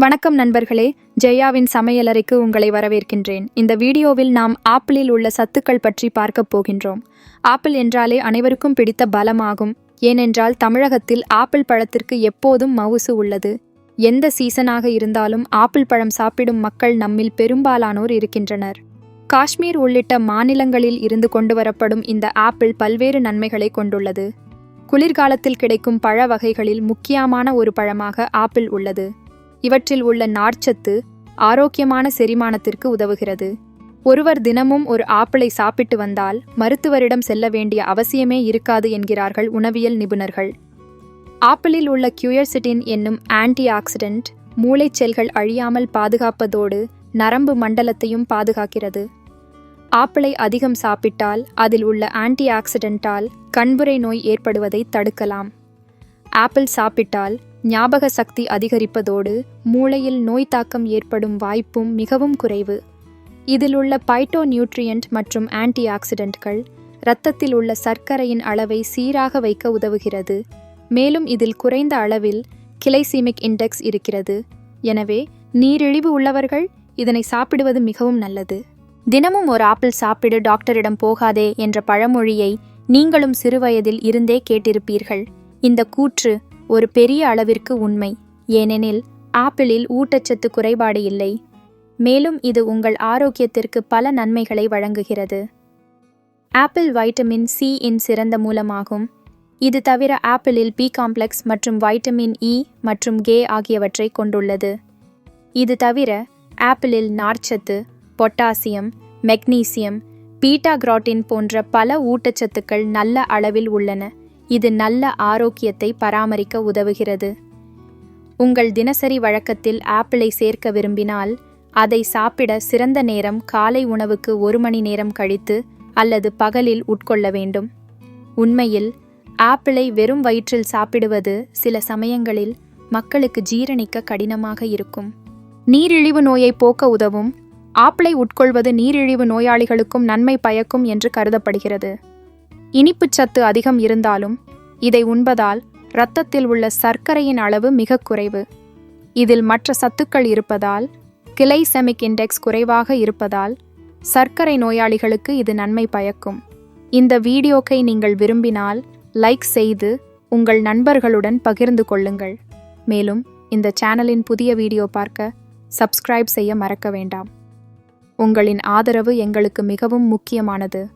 வணக்கம் நண்பர்களே ஜெயாவின் சமையலறைக்கு உங்களை வரவேற்கின்றேன். இந்த வீடியோவில் நாம் ஆப்பிளில் உள்ள சத்துக்கள் பற்றி பார்க்கப் போகின்றோம். ஆப்பிள் என்றாலே அனைவருக்கும் பிடித்த பலமாகும். ஏனென்றால் தமிழகத்தில் ஆப்பிள் பழத்திற்கு எப்போதும் மவுசு உள்ளது. எந்த சீசனாக இருந்தாலும் ஆப்பிள் பழம் சாப்பிடும் மக்கள் நம்மில் பெரும்பாலானோர் இருக்கின்றனர். காஷ்மீர் உள்ளிட்ட மாநிலங்களில் இருந்து கொண்டு வரப்படும் இந்த ஆப்பிள் பல்வேறு நன்மைகளை கொண்டுள்ளது. குளிர்காலத்தில் கிடைக்கும் பழ வகைகளில் முக்கியமான ஒரு பழமாக ஆப்பிள் உள்ளது. இவற்றில் உள்ள நார்ச்சத்து ஆரோக்கியமான செரிமானத்திற்கு உதவுகிறது. ஒருவர் தினமும் ஒரு ஆப்பிளை சாப்பிட்டு வந்தால் மருத்துவரிடம் செல்ல வேண்டிய அவசியமே இருக்காது என்கிறார்கள் உணவியல் நிபுணர்கள். ஆப்பிளில் உள்ள கியூயர்சிட்டின் என்னும் ஆன்டி ஆக்சிடென்ட் மூளைச்செல்கள் அழியாமல் பாதுகாப்பதோடு நரம்பு மண்டலத்தையும் பாதுகாக்கிறது. ஆப்பிளை அதிகம் சாப்பிட்டால் அதில் உள்ள ஆன்டி ஆக்சிடென்ட்டால் கண்புரை நோய் ஏற்படுவதை தடுக்கலாம். ஆப்பிள் சாப்பிட்டால் ஞாபக சக்தி அதிகரிப்பதோடு மூளையில் நோய் தாக்கம் ஏற்படும் வாய்ப்பும் மிகவும் குறைவு. இதில் உள்ள பைட்டோ நியூட்ரியன்ட் மற்றும் ஆன்டி ஆக்சிடென்ட்கள் இரத்தத்தில் உள்ள சர்க்கரையின் அளவை சீராக வைக்க உதவுகிறது. மேலும் இதில் குறைந்த அளவில் கிளைசீமிக் இண்டெக்ஸ் இருக்கிறது. எனவே நீரிழிவு உள்ளவர்கள் இதனை சாப்பிடுவது மிகவும் நல்லது. தினமும் ஒரு ஆப்பிள் சாப்பிடு டாக்டரிடம் போகாதே என்ற பழமொழியை நீங்களும் சிறுவயதில் இருந்தே கேட்டிருப்பீர்கள். இந்த கூற்று ஒரு பெரிய அளவிற்கு உண்மை. ஏனெனில் ஆப்பிளில் ஊட்டச்சத்து குறைபாடு இல்லை. மேலும் இது உங்கள் ஆரோக்கியத்திற்கு பல நன்மைகளை வழங்குகிறது. ஆப்பிள் வைட்டமின் சி இன் சிறந்த மூலமாகும். இது தவிர ஆப்பிளில் பி காம்ப்ளெக்ஸ் மற்றும் வைட்டமின் இ மற்றும் கே ஆகியவற்றை கொண்டுள்ளது. இது தவிர ஆப்பிளில் நார்ச்சத்து பொட்டாசியம் மெக்னீசியம் பீட்டா கிராட்டின் போன்ற பல ஊட்டச்சத்துக்கள் நல்ல அளவில் உள்ளன. இது நல்ல ஆரோக்கியத்தை பராமரிக்க உதவுகிறது. உங்கள் தினசரி வழக்கத்தில் ஆப்பிளை சேர்க்க விரும்பினால் அதை சாப்பிட சிறந்த நேரம் காலை உணவுக்கு ஒரு மணி நேரம் கழித்து அல்லது பகலில் உட்கொள்ள வேண்டும். உண்மையில் ஆப்பிளை வெறும் வயிற்றில் சாப்பிடுவது சில சமயங்களில் மக்களுக்கு ஜீரணிக்க கடினமாக இருக்கும். நீரிழிவு நோயை போக்க உதவும். ஆப்பிளை உட்கொள்வது நீரிழிவு நோயாளிகளுக்கும் நன்மை பயக்கும் என்று கருதப்படுகிறது. இனிப்புச் சத்து அதிகம் இருந்தாலும் இதை உண்பதால் இரத்தத்தில் உள்ள சர்க்கரையின் அளவு மிக குறைவு. இதில் மற்ற சத்துக்கள் இருப்பதால் கிளைசெமிக் இண்டெக்ஸ் குறைவாக இருப்பதால் சர்க்கரை நோயாளிகளுக்கு இது நன்மை பயக்கும். இந்த வீடியோக்கை நீங்கள் விரும்பினால் லைக் செய்து உங்கள் நண்பர்களுடன் பகிர்ந்து கொள்ளுங்கள். மேலும் இந்த சேனலின் புதிய வீடியோ பார்க்க சப்ஸ்கிரைப் செய்ய மறக்க வேண்டாம். உங்களின் ஆதரவு எங்களுக்கு மிகவும் முக்கியமானது.